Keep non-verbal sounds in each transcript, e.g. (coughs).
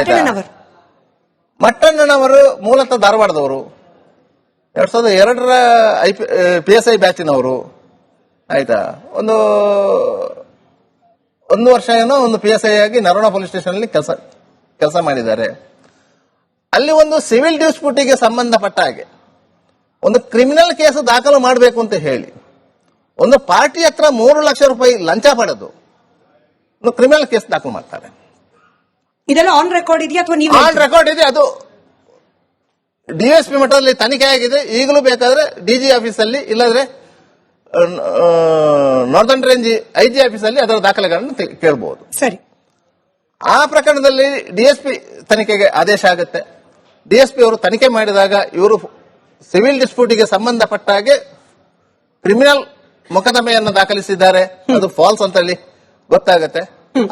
ಮಟ್ಟಣ್ಣನವರು ಮಟ್ಟಣ್ಣನವರು ಮೂಲತಃ ಧಾರವಾಡದವರು. ಎರಡ್ ಸಾವಿರದ ಎರಡರ ಐ ಪಿ ಎಸ್ ಐ ಬ್ಯಾಚಿನವರು ಆಯ್ತಾ? ಒಂದು ಒಂದು ವರ್ಷ ಏನೋ ಒಂದು ಪಿ ಎಸ್ ಐ ಆಗಿ ನರೋಣ ಪೊಲೀಸ್ ಸ್ಟೇಷನ್ ಅಲ್ಲಿ ಕೆಲಸ ಕೆಲಸ ಮಾಡಿದ್ದಾರೆ. ಅಲ್ಲಿ ಒಂದು ಸಿವಿಲ್ ಡಿಸ್ಪ್ಯೂಟಿಗೆ ಸಂಬಂಧಪಟ್ಟ ಹಾಗೆ ಒಂದು ಕ್ರಿಮಿನಲ್ ಕೇಸ್ ದಾಖಲು ಮಾಡಬೇಕು ಅಂತ ಹೇಳಿ ಒಂದು ಪಾರ್ಟಿ ಹತ್ರ ಮೂರು ಲಕ್ಷ ರೂಪಾಯಿ ಲಂಚ ಪಡೆದು ಒಂದು ಕ್ರಿಮಿನಲ್ ಕೇಸ್ ದಾಖಲು ಮಾಡ್ತಾರೆ. ಇದೆಲ್ಲ ಆನ್ ರೆಕಾರ್ಡ್ ಇದೆಯಾ ಅಥವಾ ನೀವು ಆನ್ ರೆಕಾರ್ಡ್ ಇದೆ. ಅದು ಡಿಎಸ್ಪಿ ಮಟ್ಟದಲ್ಲಿ ತನಿಖೆ ಆಗಿದೆ. ಈಗಲೂ ಬೇಕಾದ್ರೆ ಡಿಜಿ ಆಫೀಸ್ ಅಲ್ಲಿ ಇಲ್ಲಾದ್ರೆ ನಾರ್ದರ್ನ್ ರೇಂಜ್ ಐಜಿ ಆಫೀಸ್ ಅಲ್ಲಿ ಅದರ ದಾಖಲೆಗಳನ್ನು ಕೇಳಬಹುದು ಸರಿ. ಆ ಪ್ರಕರಣದಲ್ಲಿ ಡಿಎಸ್ಪಿ ತನಿಖೆಗೆ ಆದೇಶ ಆಗುತ್ತೆ. ಡಿಎಸ್ಪಿ ಅವರು ತನಿಖೆ ಮಾಡಿದಾಗ ಇವರು ಸಿವಿಲ್ ಡಿಸ್ಪ್ಯೂಟಿಗೆ ಸಂಬಂಧಪಟ್ಟ ಹಾಗೆ ಕ್ರಿಮಿನಲ್ ಮೊಕದ್ದಮೆಯನ್ನು ದಾಖಲಿಸಿದ್ದಾರೆ. ಅದು ಫಾಲ್ಸ್ ಅಂತ ಹೇಳಿ ಗೊತ್ತಾಗುತ್ತೆ.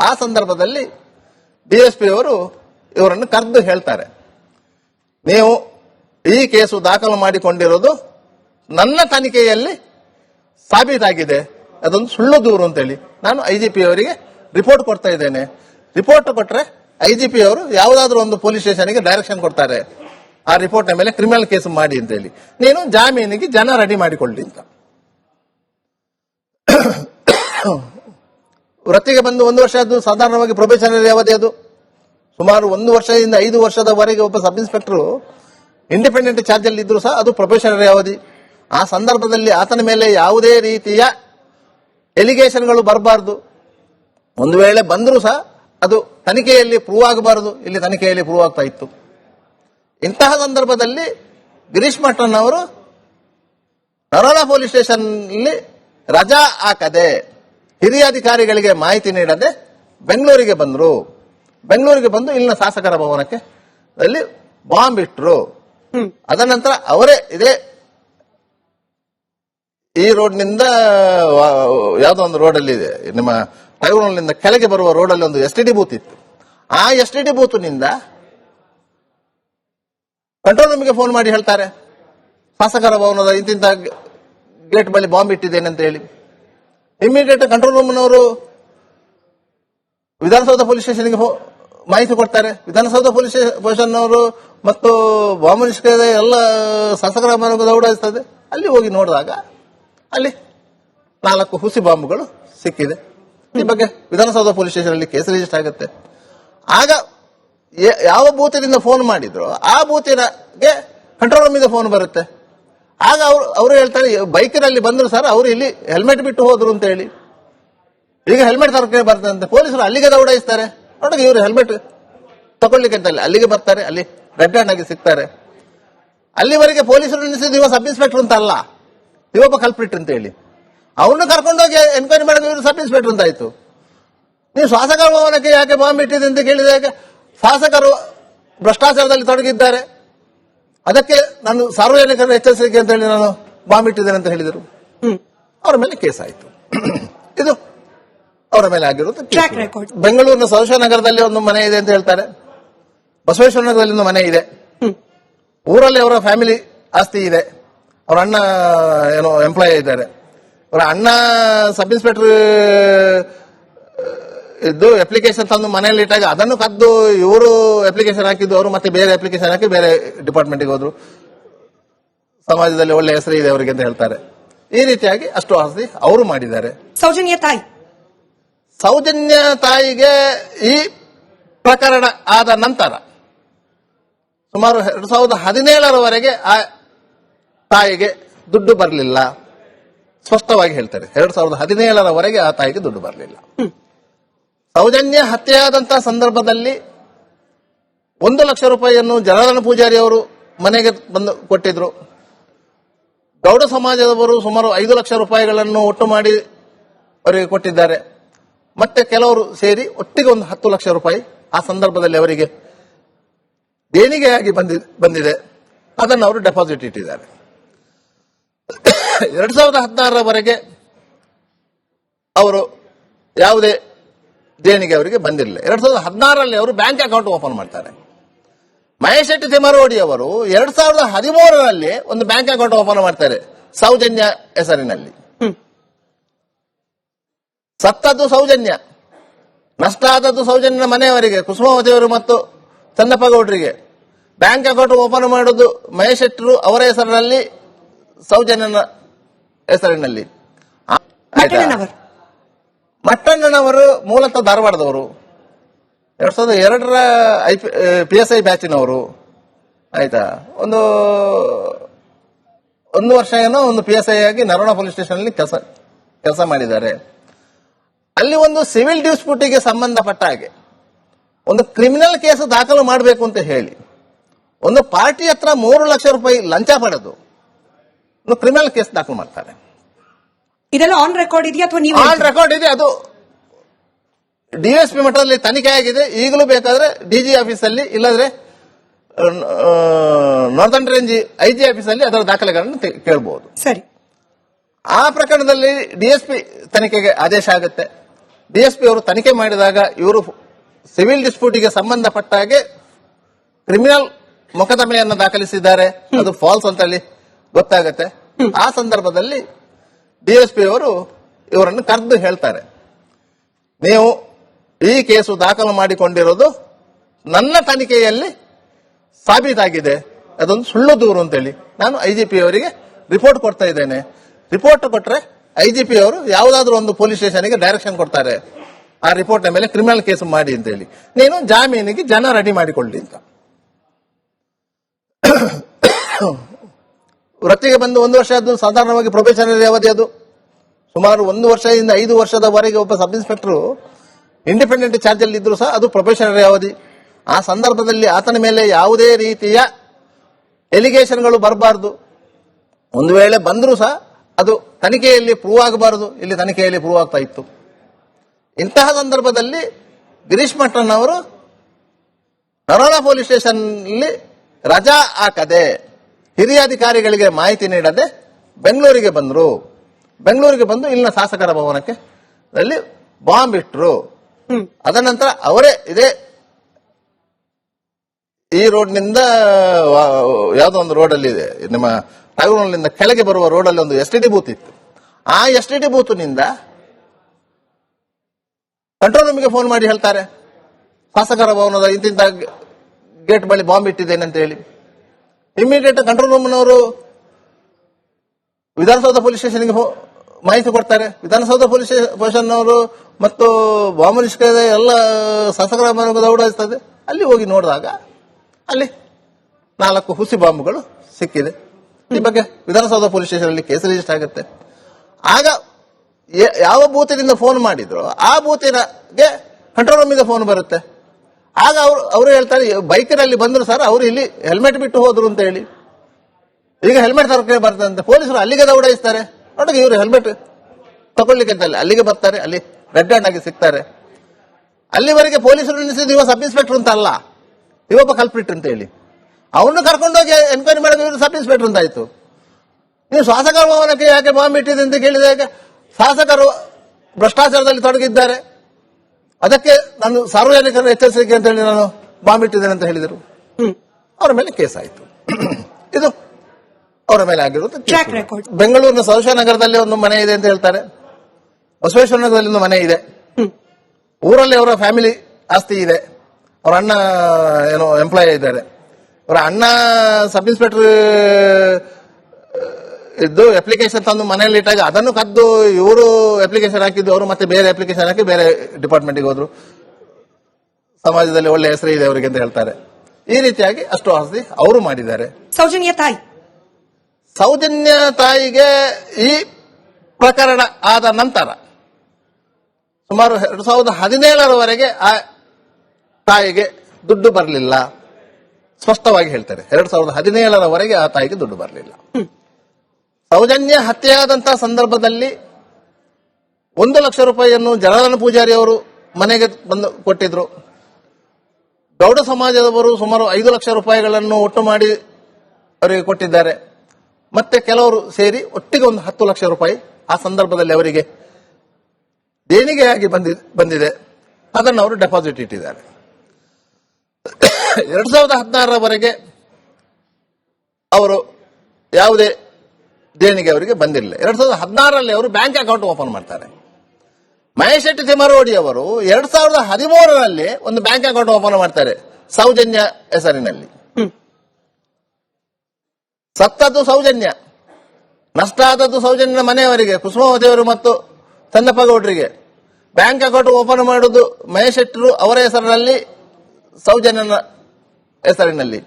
ಆ ಸಂದರ್ಭದಲ್ಲಿ ಡಿಎಸ್ಪಿ ಅವರು ಇವರನ್ನು ಕರೆದು ಹೇಳ್ತಾರೆ. ನೀವು ಈ ಕೇಸು ದಾಖಲು ಮಾಡಿಕೊಂಡಿರೋದು ನನ್ನ ತನಿಖೆಯಲ್ಲಿ ಸಾಬೀತಾಗಿದೆ. ಅದೊಂದು ಸುಳ್ಳು ದೂರು ಅಂತೇಳಿ ನಾನು ಐ ಜಿ ಪಿ ಅವರಿಗೆ ರಿಪೋರ್ಟ್ ಕೊಡ್ತಾ ಇದ್ದೇನೆ. ರಿಪೋರ್ಟ್ ಕೊಟ್ರೆ ಪಿ ಅವರು ಯಾವುದಾದ್ರೂ ಒಂದು ಪೊಲೀಸ್ ಸ್ಟೇಷನ್ಗೆ ಡೈರೆಕ್ಷನ್ ಕೊಡ್ತಾರೆ. ಆ ರಿಪೋರ್ಟ್ನ ಮೇಲೆ ಕ್ರಿಮಿನಲ್ ಕೇಸ್ ಮಾಡಿ ಅಂತೇಳಿ. ನೀನು ಜಾಮೀನಿಗೆ ಜನ ರೆಡಿ ಮಾಡಿಕೊಳ್ಳಿ ಅಂತ. ವೃತ್ತಿಗೆ ಬಂದು ಒಂದು ವರ್ಷ ಅದು ಸಾಧಾರಣವಾಗಿ ಪ್ರೊಬೇಷನರಿ ಅವಧಿ ಅದು. ಸುಮಾರು ಒಂದು ವರ್ಷದಿಂದ ಐದು ವರ್ಷದವರೆಗೆ ಒಬ್ಬ ಸಬ್ ಇನ್ಸ್ಪೆಕ್ಟರ್ ಇಂಡಿಪೆಂಡೆಂಟ್ ಚಾರ್ಜ್ ಅಲ್ಲಿ ಇದ್ರು ಸಹ ಅದು ಪ್ರೊಬೇಷನರಿ ಅವಧಿ. ಆ ಸಂದರ್ಭದಲ್ಲಿ ಆತನ ಮೇಲೆ ಯಾವುದೇ ರೀತಿಯ ಎಲಿಗೇಷನ್ಗಳು ಬರಬಾರದು. ಒಂದು ವೇಳೆ ಬಂದರೂ ಸಹ ಅದು ತನಿಖೆಯಲ್ಲಿ ಪ್ರೂವ್ ಆಗಬಾರದು. ಇಲ್ಲಿ ತನಿಖೆಯಲ್ಲಿ ಪ್ರೂವ್ ಆಗ್ತಾ ಇತ್ತು. ಇಂತಹ ಸಂದರ್ಭದಲ್ಲಿ ಗಿರೀಶ್ ಮಠನ್ ಅವರು ನರೋಲಾ ಪೊಲೀಸ್ ಸ್ಟೇಷನ್ ರಜಾ ಹಾಕದೆ ಹಿರಿಯ ಅಧಿಕಾರಿಗಳಿಗೆ ಮಾಹಿತಿ ನೀಡದೆ ಬೆಂಗಳೂರಿಗೆ ಬಂದರು. ಬೆಂಗಳೂರಿಗೆ ಬಂದು ಇಲ್ಲಿನ ಶಾಸಕರ ಭವನಕ್ಕೆ ಅಲ್ಲಿ ಬಾಂಬ್ ಇಟ್ರು. ಅದ ನಂತರ ಅವರೇ ಇದೇ ಈ ರೋಡ್ನಿಂದ ಯಾವುದೋ ಒಂದು ರೋಡಲ್ಲಿ ಇದೆ. ನಿಮ್ಮ ಟೈರ್ನಿಂದ ಕೆಳಗೆ ಬರುವ ರೋಡಲ್ಲಿ ಒಂದು ಎಸ್ ಟಿ ಡಿ ಬೂತ್ ಇತ್ತು. ಆ ಎಸ್ ಟಿ ಡಿ ಬೂತ್ನಿಂದ ಕಂಟ್ರೋಲ್ ರೂಮ್ಗೆ ಫೋನ್ ಮಾಡಿ ಹೇಳ್ತಾರೆ. ಶಾಸಕರ ಭವನದ ಇಂತಿಂತ ಗೇಟ್ ಬಳಿ ಬಾಂಬ್ ಇಟ್ಟಿದ್ದೇನೆ ಅಂತ ಹೇಳಿ. ಇಮಿಡಿಯೇಟ್ ಕಂಟ್ರೋಲ್ ರೂಮ್ನವರು ವಿಧಾನಸೌಧ ಪೊಲೀಸ್ ಸ್ಟೇಷನ್ಗೆ ಮಾಹಿತಿ ಕೊಡ್ತಾರೆ. ವಿಧಾನಸೌಧ ಪೊಲೀಸ್ ಸ್ಟೇಷನ್ ಅವರು ಮತ್ತು ಬಾಂಬ್ ನಿಷ್ಕ್ರಿಯದ ಎಲ್ಲ ಶಾಸಕರ ಮನೆಗೆ ಅಲ್ಲಿ ಹೋಗಿ ನೋಡಿದಾಗ ಅಲ್ಲಿ ನಾಲ್ಕು ಹುಸಿ ಬಾಂಬ್ಗಳು ಸಿಕ್ಕಿದೆ. ಈ ಬಗ್ಗೆ ವಿಧಾನಸೌಧ ಪೊಲೀಸ್ ಸ್ಟೇಷನ್ ಅಲ್ಲಿ ಕೇಸ್ ರಿಜಿಸ್ಟರ್ ಆಗುತ್ತೆ. ಆಗ ಯಾವ ಬೂತಿನಿಂದ ಫೋನ್ ಮಾಡಿದ್ರು ಆ ಬೂತಿನಗೆ ಕಂಟ್ರೋಲ್ ರೂಮಿಂದ ಫೋನ್ ಬರುತ್ತೆ. ಆಗ ಅವರು ಅವರು ಹೇಳ್ತಾರೆ, ಬೈಕಿನಲ್ಲಿ ಬಂದ್ರು ಸರ್, ಅವರು ಇಲ್ಲಿ ಹೆಲ್ಮೆಟ್ ಬಿಟ್ಟು ಹೋದ್ರು ಅಂತ ಹೇಳಿ. ಈಗ ಹೆಲ್ಮೆಟ್ ತರಕ್ಕೆ ಬರ್ತದೆ ಅಂತ ಪೊಲೀಸರು ಅಲ್ಲಿಗೆ ದೌಡಾಯಿಸ್ತಾರೆ ನೋಡಿದ್ರೆ ಇವರು ಹೆಲ್ಮೆಟ್ ತಗೊಳ್ಳಿಕ್ಕೆ ಅಂತ ಅಲ್ಲಿ ಅಲ್ಲಿಗೆ ಬರ್ತಾರೆ, ಅಲ್ಲಿ ರೆಡ್ ಆಗಿ ಸಿಗ್ತಾರೆ. ಅಲ್ಲಿವರೆಗೆ ಪೊಲೀಸರು ನಿಲ್ಲಿಸಿದ ಇವ ಸಬ್ ಇನ್ಸ್ಪೆಕ್ಟರ್ ಅಂತ ಅಲ್ಲ. ಇವೊಬ್ಬ ಕಲ್ಪ್ರಿಟ್ ಅಂತ ಹೇಳಿ. ಅವನು ಕರ್ಕೊಂಡೋಗಿ ಎನ್ಕ್ವೈರಿ ಮಾಡಿದ್ರೆ, ಇವರು ಸಬ್ ಇನ್ಸ್ಪೆಕ್ಟರ್ ಅಂತ ಆಯ್ತು. ನೀವು ಶಾಸಕರ ಭವನಕ್ಕೆ ಯಾಕೆ ಬಾಂಬ್ ಇಟ್ಟಿದೆ ಅಂತ ಕೇಳಿದಾಗ, ಶಾಸಕರು ಭ್ರಷ್ಟಾಚಾರದಲ್ಲಿ ತೊಡಗಿದ್ದಾರೆ. ಅದಕ್ಕೆ ನಾನು ಸಾರ್ವಜನಿಕರನ್ನು ಎಚ್ಚರಿಸಲಿಕ್ಕೆ ಅಂತ ಹೇಳಿ ನಾನು ಬಾಂಬ್ ಇಟ್ಟಿದ್ದೇನೆ ಅಂತ ಹೇಳಿದರು. ಅವರ ಮೇಲೆ ಕೇಸ್ ಆಯಿತು. ಇದು ಅವರ ಮೇಲೆ ಆಗಿರೋದು. Track ಬೆಂಗಳೂರಿನ ಸದಸ್ಯ ನಗರದಲ್ಲಿ ಒಂದು ಮನೆ ಇದೆ ಅಂತ ಹೇಳ್ತಾರೆ. ಬಸವೇಶ್ವರ ನಗರದಲ್ಲಿ ಒಂದು ಮನೆ ಇದೆ. ಊರಲ್ಲಿ ಅವರ ಫ್ಯಾಮಿಲಿ ಆಸ್ತಿ ಇದೆ. ಅವರ ಅಣ್ಣ ಏನೋ ಎಂಪ್ಲಾಯ್ ಇದ್ದಾರೆ. ಅವರ ಅಣ್ಣ ಸಬ್ ಇನ್ಸ್ಪೆಕ್ಟರ್ ಇದ್ದು ಅಪ್ಲಿಕೇಶನ್ ತಂದು ಮನೆಯಲ್ಲಿ ಇಟ್ಟಾಗ ಅದನ್ನು ಕದ್ದು ಇವರು ಅಪ್ಲಿಕೇಶನ್ ಹಾಕಿದ್ದು ಅವರು ಮತ್ತೆ ಬೇರೆ ಅಪ್ಲಿಕೇಶನ್ ಹಾಕಿ ಬೇರೆ ಡಿಪಾರ್ಟ್ಮೆಂಟ್ಗೆ ಹೋದ್ರು. ಸಮಾಜದಲ್ಲಿ ಒಳ್ಳೆ ಹೆಸರು ಇದೆ ಅವರಿಗೆ ಅಂತ ಹೇಳ್ತಾರೆ. ಈ ರೀತಿಯಾಗಿ ಅಷ್ಟು ಆಸ್ತಿ ಅವರು ಮಾಡಿದ್ದಾರೆ. ಸೌಜನ್ಯ ತಾಯಿ. ಸೌಜನ್ಯ ತಾಯಿಗೆ ಈ ಪ್ರಕರಣ ಆದ ನಂತರ ಸುಮಾರು ಎರಡು ಸಾವಿರದ ಹದಿನೇಳರವರೆಗೆ ಆ ತಾಯಿಗೆ ದುಡ್ಡು ಬರಲಿಲ್ಲ. ಸ್ಪಷ್ಟವಾಗಿ ಹೇಳ್ತಾರೆ. ಎರಡು ಸಾವಿರದ ಹದಿನೇಳರವರೆಗೆ ಆ ತಾಯಿಗೆ ದುಡ್ಡು ಬರಲಿಲ್ಲ. ಸೌಜನ್ಯ ಹತ್ಯೆಯಾದಂತಹ ಸಂದರ್ಭದಲ್ಲಿ ಒಂದು ಲಕ್ಷ ರೂಪಾಯಿಯನ್ನು ಜನಾರ್ದನ ಪೂಜಾರಿ ಅವರು ಮನೆಗೆ ಬಂದು ಕೊಟ್ಟಿದ್ರು. ಗೌಡ ಸಮಾಜದವರು ಸುಮಾರು ಐದು ಲಕ್ಷ ರೂಪಾಯಿಗಳನ್ನು ಒಟ್ಟು ಮಾಡಿ ಅವರಿಗೆ ಕೊಟ್ಟಿದ್ದಾರೆ. ಮತ್ತೆ ಕೆಲವರು ಸೇರಿ ಒಟ್ಟಿಗೆ ಒಂದು ಹತ್ತು ಲಕ್ಷ ರೂಪಾಯಿ ಆ ಸಂದರ್ಭದಲ್ಲಿ ಅವರಿಗೆ ದೇಣಿಗೆಯಾಗಿ ಬಂದಿ, ಬಂದಿದೆ. ಅದನ್ನು ಅವರು ಡೆಪಾಸಿಟ್ ಇಟ್ಟಿದ್ದಾರೆ. ಎರಡ್ ಸಾವಿರದ ಹದಿನಾರರವರೆಗೆ ಅವರು ಯಾವುದೇ ದೇಣಿಗೆ ಅವರಿಗೆ ಬಂದಿರಲಿಲ್ಲ. ಎರಡ್ ಸಾವಿರದ ಹದಿನಾರರಲ್ಲಿ ಅವರು ಬ್ಯಾಂಕ್ ಅಕೌಂಟ್ ಓಪನ್ ಮಾಡ್ತಾರೆ. ಮಹೇಶ್ ಶೆಟ್ಟಿ ತಿಮರೋಡಿ ಅವರು ಎರಡ್ ಸಾವಿರದ ಹದಿಮೂರರಲ್ಲಿ ಒಂದು ಬ್ಯಾಂಕ್ ಅಕೌಂಟ್ ಓಪನ್ ಮಾಡ್ತಾರೆ ಸೌಜನ್ಯ ಹೆಸರಿನಲ್ಲಿ. ಸತ್ತದ್ದು ಸೌಜನ್ಯ ನಷ್ಟ ಆದದ್ದು ಸೌಜನ್ಯನ ಮನೆಯವರಿಗೆ ಕುಸುಮಾವತಿಯವರು ಮತ್ತು ಚಂದಪ್ಪ ಗೌಡ್ರಿಗೆ ಬ್ಯಾಂಕ್ ಅಕೌಂಟ್ ಓಪನ್ ಮಾಡೋದು ಮಹೇಶ್ ಶೆಟ್ಟರು ಅವರ ಹೆಸರಿನಲ್ಲಿ ಸೌಜನ್ಯನ ಹೆಸರಿನಲ್ಲಿ. ಆಯ್ತಾ? ಮಟ್ಟಣ್ಣನವರು ಮೂಲತಃ ಧಾರವಾಡದವರು. ಎರಡ್ ಸಾವಿರದ ಎರಡರ ಐ ಪಿ ಎಸ್ ಐ ಬ್ಯಾಚಿನವರು ಆಯ್ತಾ? ಒಂದು ಒಂದು ವರ್ಷ ಏನೋ ಒಂದು ಪಿ ಎಸ್ ಐ ಆಗಿ ನರೋಣ ಪೊಲೀಸ್ ಸ್ಟೇಷನ್ ಅಲ್ಲಿ ಕೆಲಸ ಕೆಲಸ ಮಾಡಿದ್ದಾರೆ. ಅಲ್ಲಿ ಒಂದು ಸಿವಿಲ್ ಡಿಸ್ಪ್ಯೂಟಿಗೆ ಸಂಬಂಧಪಟ್ಟ ಹಾಗೆ ಒಂದು ಕ್ರಿಮಿನಲ್ ಕೇಸ್ ದಾಖಲು ಮಾಡಬೇಕು ಅಂತ ಹೇಳಿ ಒಂದು ಪಾರ್ಟಿ ಹತ್ರ ಮೂರು ಲಕ್ಷ ರೂಪಾಯಿ ಲಂಚ ಪಡೆದು ಒಂದು ಕ್ರಿಮಿನಲ್ ಕೇಸ್ ದಾಖಲು ಮಾಡ್ತಾರೆ. ಇದೆಲ್ಲ ಆನ್ ರೆಕಾರ್ಡ್ ಇದೆಯಾ ಅಥವಾ ನೀವು ಆನ್ ರೆಕಾರ್ಡ್ ಇದೆ. ಅದು ಡಿಎಸ್ಪಿ ಮಟ್ಟದಲ್ಲಿ ತನಿಖೆ ಆಗಿದೆ. ಈಗಲೂ ಬೇಕಾದ್ರೆ ಡಿಜಿ ಆಫೀಸಲ್ಲಿ ಇಲ್ಲದ್ರೆ ನಾರ್ದನ್ ರೇಂಜ್ ಐಜಿ ಆಫೀಸಲ್ಲಿ ಅದರ ದಾಖಲೆಗಳನ್ನು ಕೇಳಬಹುದು ಸರಿ. ಆ ಪ್ರಕರಣದಲ್ಲಿ ಡಿಎಸ್ಪಿ ತನಿಖೆಗೆ ಆದೇಶ ಆಗುತ್ತೆ. ಡಿಎಸ್ಪಿ ಅವರು ತನಿಖೆ ಮಾಡಿದಾಗ ಇವರು ಸಿವಿಲ್ ಡಿಸ್ಪ್ಯೂಟಿಗೆ ಸಂಬಂಧಪಟ್ಟ ಹಾಗೆ ಕ್ರಿಮಿನಲ್ ಮೊಕದ್ದಮೆಯನ್ನು ದಾಖಲಿಸಿದ್ದಾರೆ. ಅದು ಫಾಲ್ಸ್ ಅಂತ ಹೇಳಿ ಗೊತ್ತಾಗುತ್ತೆ ಆ ಸಂದರ್ಭದಲ್ಲಿ ಡಿಎಸ್ಪಿ ಅವರು ಇವರನ್ನು ಕರೆದು ಹೇಳ್ತಾರೆ. ನೀವು ಈ ಕೇಸು ದಾಖಲು ಮಾಡಿಕೊಂಡಿರೋದು ನನ್ನ ತನಿಖೆಯಲ್ಲಿ ಸಾಬೀತಾಗಿದೆ. ಅದೊಂದು ಸುಳ್ಳು ದೂರು ಅಂತೇಳಿ ನಾನು ಐಜಿಪಿ ಅವರಿಗೆ ರಿಪೋರ್ಟ್ ಕೊಡ್ತಾ ಇದ್ದೇನೆ. ರಿಪೋರ್ಟ್ ಕೊಟ್ರೆ ಪಿ ಅವರು ಯಾವುದಾದ್ರೂ ಒಂದು ಪೊಲೀಸ್ ಸ್ಟೇಷನ್ಗೆ ಡೈರೆಕ್ಷನ್ ಕೊಡ್ತಾರೆ. ಆ ರಿಪೋರ್ಟ್ ಮೇಲೆ ಕ್ರಿಮಿನಲ್ ಕೇಸ್ ಮಾಡಿ ಅಂತೇಳಿ. ನೀನು ಜಾಮೀನಿಗೆ ಜನ ರೆಡಿ ಮಾಡಿಕೊಳ್ಳಿ ಅಂತ. (coughs) ವೃತ್ತಿಗೆ ಬಂದು ಒಂದು ವರ್ಷ ಅದು ಸಾಧಾರಣವಾಗಿ ಪ್ರೊಬೇಷನರಿ ಅವಧಿ ಅದು? ಸುಮಾರು ಒಂದು ವರ್ಷದಿಂದ ಐದು ವರ್ಷದವರೆಗೆ ಒಬ್ಬ ಸಬ್ ಇನ್ಸ್ಪೆಕ್ಟರ್ ಇಂಡಿಪೆಂಡೆಂಟ್ ಚಾರ್ಜ್ ಅಲ್ಲಿ ಇದ್ರು ಸಹ ಅದು ಪ್ರೊಬೇಷನರಿ ಅವಧಿ. ಆ ಸಂದರ್ಭದಲ್ಲಿ ಆತನ ಮೇಲೆ ಯಾವುದೇ ರೀತಿಯ ಎಲಿಗೇಷನ್ಗಳು ಬರಬಾರದು. ಒಂದು ವೇಳೆ ಬಂದರೂ ಸಹ ಅದು ತನಿಖೆಯಲ್ಲಿ ಪ್ರೂವ್ ಆಗಬಾರದು. ಇಲ್ಲಿ ತನಿಖೆಯಲ್ಲಿ ಪ್ರೂವ್ ಆಗ್ತಾ ಇತ್ತು. ಇಂತಹ ಸಂದರ್ಭದಲ್ಲಿ ಗಿರೀಶ್ ಮಠನ್ ಅವರು ನರೋಳ ಪೊಲೀಸ್ ಸ್ಟೇಷನ್ ರಜಾ ಹಾಕದೆ ಹಿರಿಯ ಅಧಿಕಾರಿಗಳಿಗೆ ಮಾಹಿತಿ ನೀಡದೆ ಬೆಂಗಳೂರಿಗೆ ಬಂದರು. ಬೆಂಗಳೂರಿಗೆ ಬಂದು ಇಲ್ಲಿನ ಶಾಸಕರ ಭವನಕ್ಕೆ ಅಲ್ಲಿ ಬಾಂಬ್ ಇಟ್ಟರು ಅದನಂತರ ಅದ ನಂತರ ಅವರೇ ಇದೇ ಈ ರೋಡ್ನಿಂದ ಯಾವುದೋ ಒಂದು ರೋಡಲ್ಲಿ ಇದೆ. ನಿಮ್ಮ ಟಗರ್ನಲ್ಲಿಂದ ಕೆಳಗೆ ಬರುವ ರೋಡಲ್ಲಿ ಒಂದು ಎಸ್ ಟಿ ಡಿ ಬೂತ್ ಇತ್ತು. ಆ ಎಸ್ ಟಿ ಡಿ ಬೂತ್ನಿಂದ ಕಂಟ್ರೋಲ್ ರೂಮಿಗೆ ಫೋನ್ ಮಾಡಿ ಹೇಳ್ತಾರೆ. ಶಾಸಕರ ಭವನದ ಇಂತಿಂತ ಗೇಟ್ ಬಳಿ ಬಾಂಬ್ ಇಟ್ಟಿದ್ದೇನೆ ಅಂತ ಹೇಳಿ ಇಮಿಡಿಯೇಟ್ ಕಂಟ್ರೋಲ್ ರೂಮ್ನವರು ವಿಧಾನಸೌಧ ಪೊಲೀಸ್ ಸ್ಟೇಷನ್ಗೆ ಮಾಹಿತಿ ಕೊಡ್ತಾರೆ. ವಿಧಾನಸೌಧ ಪೊಲೀಸ್ ಸ್ಟೇಷನ್ ಅವರು ಮತ್ತು ಬಾಂಬ್ ಎಲ್ಲ ಶಾಸಕರ ಮನೆಗೆ ಓಡಾಯಿಸ್ತದೆ ಅಲ್ಲಿ ಹೋಗಿ ನೋಡಿದಾಗ ಅಲ್ಲಿ ನಾಲ್ಕು ಹುಸಿ ಬಾಂಬ್ಗಳು ಸಿಕ್ಕಿದೆ. ಈ ಬಗ್ಗೆ ವಿಧಾನಸೌಧ ಪೊಲೀಸ್ ಸ್ಟೇಷನ್ ಅಲ್ಲಿ ಕೇಸ್ ರಿಜಿಸ್ಟರ್ ಆಗುತ್ತೆ. ಆಗ ಯಾವ ಬೂತಿನಿಂದ ಫೋನ್ ಮಾಡಿದ್ರು ಆ ಬೂತಿನಗೆ ಕಂಟ್ರೋಲ್ ರೂಮಿಗೆ ಫೋನ್ ಬರುತ್ತೆ. ಆಗ ಅವರು ಅವರು ಹೇಳ್ತಾರೆ ಬೈಕಿನಲ್ಲಿ ಬಂದರು ಸರ್, ಅವರು ಇಲ್ಲಿ ಹೆಲ್ಮೆಟ್ ಬಿಟ್ಟು ಹೋದ್ರು ಅಂತ ಹೇಳಿ. ಈಗ ಹೆಲ್ಮೆಟ್ ತರಕ್ಕೆ ಬರ್ತದಂತೆ ಪೊಲೀಸರು ಅಲ್ಲಿಗೆ ದೌಡಾಯಿಸ್ತಾರೆ ನೋಡಿ ಇವರು ಹೆಲ್ಮೆಟ್ ತಗೊಳ್ಳಿಕ್ಕೆ ಅಂತ ಅಲ್ಲಿ ಅಲ್ಲಿಗೆ ಬರ್ತಾರೆ, ಅಲ್ಲಿ ರೆಡ್ ಹ್ಯಾಂಡ್ ಆಗಿ ಸಿಗ್ತಾರೆ. ಅಲ್ಲಿವರೆಗೆ ಪೊಲೀಸರು ನಿಲ್ಲಿಸಿದ ಇವ ಸಬ್ ಇನ್ಸ್ಪೆಕ್ಟರ್ ಅಂತ ಅಲ್ಲ. ಇವೊಬ್ಬ ಕಲ್ಪಿಟ್ ಅಂತ ಹೇಳಿ. ಅವನು ಕರ್ಕೊಂಡೋಗಿ ಎನ್ಕ್ವೈರಿ ಮಾಡಿದ ಇವರು ಸಬ್ ಇನ್ಸ್ಪೆಕ್ಟರ್ ಅಂತ ಆಯ್ತು. ನೀವು ಶಾಸಕರ ಭವನಕ್ಕೆ ಯಾಕೆ ಬಾಂಬ್ ಇಟ್ಟಿದೆ ಅಂತ ಕೇಳಿದಾಗ, ಶಾಸಕರು ಭ್ರಷ್ಟಾಚಾರದಲ್ಲಿ ತೊಡಗಿದ್ದಾರೆ. ಅದಕ್ಕೆ ನಾನು ಸಾರ್ವಜನಿಕರನ್ನು ಎಚ್ಚರಿಸಲಿಕ್ಕೆ ಅಂತ ಹೇಳಿ ನಾನು ಬಾಂಬ್ ಇಟ್ಟಿದ್ದೇನೆ ಅಂತ ಹೇಳಿದರು. ಅವರ ಮೇಲೆ ಕೇಸ್ ಆಯಿತು. ಇದು ಅವರ ಮೇಲೆ record. ಬೆಂಗಳೂರಿನ ಸೌಶ ನಗರದಲ್ಲಿ ಒಂದು ಮನೆ ಇದೆ ಅಂತ ಹೇಳ್ತಾರೆ. ಬಸವೇಶ್ವರ ನಗರದಲ್ಲಿ ಒಂದು ಮನೆ ಇದೆ. ಊರಲ್ಲಿ ಅವರ ಫ್ಯಾಮಿಲಿ ಆಸ್ತಿ ಇದೆ. ಅವರ ಅಣ್ಣ ಏನೋ ಎಂಪ್ಲಾಯ್ ಇದ್ದಾರೆ. ಅವರ ಅಣ್ಣ ಸಬ್ ಇನ್ಸ್ಪೆಕ್ಟರ್ ಇದ್ದು ಅಪ್ಲಿಕೇಶನ್ ತಂದು ಮನೆಯಲ್ಲಿ ಇಟ್ಟಾಗ ಅದನ್ನು ಕದ್ದು ಇವರು ಅಪ್ಲಿಕೇಶನ್ ಹಾಕಿದ್ದು ಅವರು ಮತ್ತೆ ಬೇರೆ ಅಪ್ಲಿಕೇಶನ್ ಹಾಕಿ ಬೇರೆ ಡಿಪಾರ್ಟ್ಮೆಂಟ್ಗೆ ಹೋದ್ರು. ಸಮಾಜದಲ್ಲಿ ಒಳ್ಳೆ ಹೆಸರು ಇದೆ ಅವರಿಗೆ ಅಂತ ಹೇಳ್ತಾರೆ. ಈ ರೀತಿಯಾಗಿ ಅಷ್ಟು ಆಸ್ತಿ ಅವರು ಮಾಡಿದ್ದಾರೆ. ಸೌಜನ್ಯ ತಾಯಿ. ಸೌಜನ್ಯ ತಾಯಿಗೆ ಈ ಪ್ರಕರಣ ಆದ ನಂತರ ಸುಮಾರು ಎರಡು ಸಾವಿರದ ಹದಿನೇಳರವರೆಗೆ ಆ ತಾಯಿಗೆ ದುಡ್ಡು ಬರಲಿಲ್ಲ. ಸ್ಪಷ್ಟವಾಗಿ ಹೇಳ್ತಾರೆ. ಎರಡು ಸಾವಿರದ ಹದಿನೇಳರವರೆಗೆ ಆ ತಾಯಿಗೆ ದುಡ್ಡು ಬರಲಿಲ್ಲ. ಸೌಜನ್ಯ ಹತ್ಯೆಯಾದಂತಹ ಸಂದರ್ಭದಲ್ಲಿ ಒಂದು ಲಕ್ಷ ರೂಪಾಯಿಯನ್ನು ಜನಾರ್ದನ ಪೂಜಾರಿ ಅವರು ಮನೆಗೆ ಬಂದು ಕೊಟ್ಟಿದ್ರು. ಗೌಡ ಸಮಾಜದವರು ಸುಮಾರು ಐದು ಲಕ್ಷ ರೂಪಾಯಿಗಳನ್ನು ಒಟ್ಟು ಮಾಡಿ ಅವರಿಗೆ ಕೊಟ್ಟಿದ್ದಾರೆ. ಮತ್ತೆ ಕೆಲವರು ಸೇರಿ ಒಟ್ಟಿಗೆ ಒಂದು ಹತ್ತು ಲಕ್ಷ ರೂಪಾಯಿ ಆ ಸಂದರ್ಭದಲ್ಲಿ ಅವರಿಗೆ ದೇಣಿಗೆಯಾಗಿ ಬಂದಿ, ಬಂದಿದೆ. ಅದನ್ನು ಅವರು ಡೆಪಾಸಿಟ್ ಇಟ್ಟಿದ್ದಾರೆ. ಎರಡ್ ಸಾವಿರದ ಹದಿನಾರರವರೆಗೆ ಅವರು ಯಾವುದೇ ದೇಣಿಗೆ ಅವರಿಗೆ ಬಂದಿರಲಿಲ್ಲ. ಎರಡ್ ಸಾವಿರದ ಹದಿನಾರರಲ್ಲಿ ಅವರು ಬ್ಯಾಂಕ್ ಅಕೌಂಟ್ ಓಪನ್ ಮಾಡ್ತಾರೆ. ಮಹೇಶ್ ಶೆಟ್ಟಿ ತಿಮರೋಡಿ ಅವರು ಎರಡ್ ಸಾವಿರದ ಹದಿಮೂರರಲ್ಲಿ ಒಂದು ಬ್ಯಾಂಕ್ ಅಕೌಂಟ್ ಓಪನ್ ಮಾಡ್ತಾರೆ ಸೌಜನ್ಯ ಹೆಸರಿನಲ್ಲಿ. ಸತ್ತದ್ದು ಸೌಜನ್ಯ ನಷ್ಟ ಆದದ್ದು ಸೌಜನ್ಯನ ಮನೆಯವರಿಗೆ ಕುಸುಮಾವತಿಯವರು ಮತ್ತು ಚನ್ನಪ್ಪ ಗೌಡ್ರಿಗೆ ಬ್ಯಾಂಕ್ ಅಕೌಂಟ್ ಓಪನ್ ಮಾಡುವುದು ಮಹೇಶ್ ಶೆಟ್ಟರು ಅವರ ಹೆಸರಿನಲ್ಲಿ ಸೌಜನ್ಯನ ಹೆಸರಿನಲ್ಲಿ.